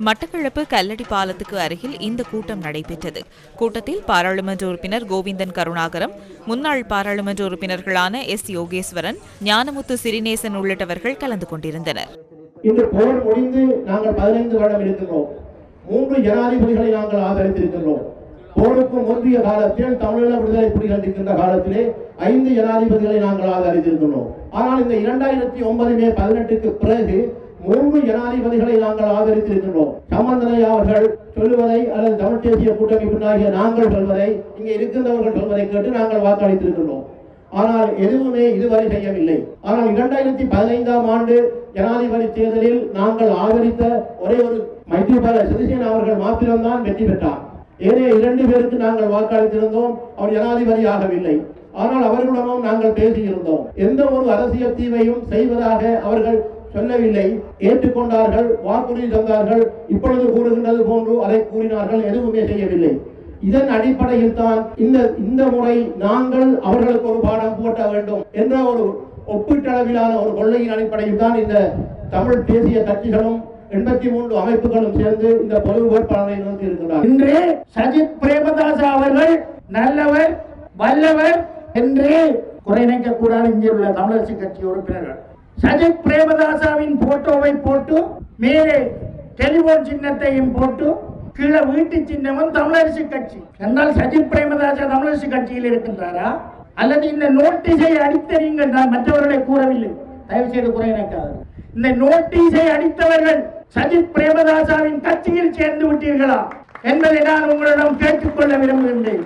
மட்டக்களப்பு கல்லடி பாலத்துக்கு அருகில் இந்த கூட்டம் நடைபெற்றது. கூட்டத்தில் பாராளுமன்ற உறுப்பினர் கோவிந்தன் கருணாகரம் முன்னாள் பாராளுமன்ற உறுப்பினர்களான எஸ். யோகேஸ்வரன் ஞானமுத்து சிறிநேசன் உள்ளிட்டவர்கள் கலந்து கொண்டிருந்தனர். இன்று போர் முடிந்து நாங்கள் பதினைந்து வருடம் இருக்கின்றோம். மூன்று ஜனாதிபதிகளை நாங்கள் ஆதரித்திருக்கின்றோம். போருக்கு முந்தைய காலத்தில் தமிழீழ விடுதலை புலிகள் இருக்கின்ற காலத்திலே ஐந்து ஜனாதிபதிகளை நாங்கள் ஆதரித்திருக்கின்றோம். ஆனால் இந்த இரண்டாயிரத்தி ஒன்பது மே பதினெட்டுக்கு பிறகு மூன்று ஜனாதிபதிகளை நாங்கள் ஆதரித்திருக்கின்றோம். சம்பந்தனை அவர்கள் சொல்லுவதை அல்லது தமிழ் தேசிய கூட்டமைப்பினாகிய நாங்கள் சொல்வதை இங்கே இருக்கின்றவர்கள் சொல்வதை கேட்டு நாங்கள் வாக்களித்திருக்கின்றோம். ஆனால் எதுவுமே இதுவரை செய்யவில்லை. ஆனால் இரண்டாயிரத்தி பதினைந்தாம் ஆண்டு ஜனாதிபதி தேர்தலில் நாங்கள் ஆதரித்த ஒரே ஒரு மைத்திரிபால சிறிசேன அவர்கள் மாத்திரம்தான் வெற்றி பெற்றார். ஏனே இரண்டு பேருக்கு நாங்கள் வாக்களித்திருந்தோம். அவர் ஜனாதிபதி ஆகவில்லை. ஆனால் அவர்களுடனும் நாங்கள் பேசியிருந்தோம். எந்த ஒரு அரசியல் தீவையும் செய்வதாக அவர்கள் சொல்லவில்லை. ஏற்றுக்கொண்டார்கள் வாக்குறுதி தந்தார்கள் இப்பொழுது கூறுகின்றது போன்று அதை கூறினார்கள் எதுவுமே செய்யவில்லை. இதன் அடிப்படையில் தான் இந்த இந்த முறை நாங்கள் அவர்களுக்கு ஒரு பாடம் போட்ட வேண்டும் என்ற ஒரு ஒப்பீட்டளவிலான ஒரு கொள்கையின் அடிப்படையில் தான் இந்த தமிழ் தேசிய கட்சிகளும் எண்பத்தி மூன்று அமைப்புகளும் சேர்ந்து இந்த பொது வேட்பாளரை நிறுத்தி இருக்கிறார் இன்று சஜித் பிரேமதாச அவர்கள் நல்லவர் வல்லவர் என்று குறை கூடாது இங்கே உள்ள தமிழரசு கட்சி உறுப்பினர்கள். சஜித் பிரேமதாசாவின் போட்டோவை போட்டு மேலே டெலிபோன் சின்னத்தையும் போட்டு கீழே வீட்டு சின்னமும் தமிழரசு கட்சி. என்றால் சஜித் பிரேமதாசா தமிழரசு கட்சியில் இருக்கின்றாரா? அல்லது இந்த நோட்டீஸை அடித்த நீங்கள் நான் மற்றவர்களை கூறவில்லை. தயவு செய்து குறைநினைக்காது இந்த நோட்டீஸை அடித்தவர்கள் சஜித் பிரேமதாசாவின் கட்சியில் சேர்ந்து விட்டீர்களா? என்பதை நான் உங்களிடம் கேட்டுக்கொள்ள விரும்புகின்றேன்.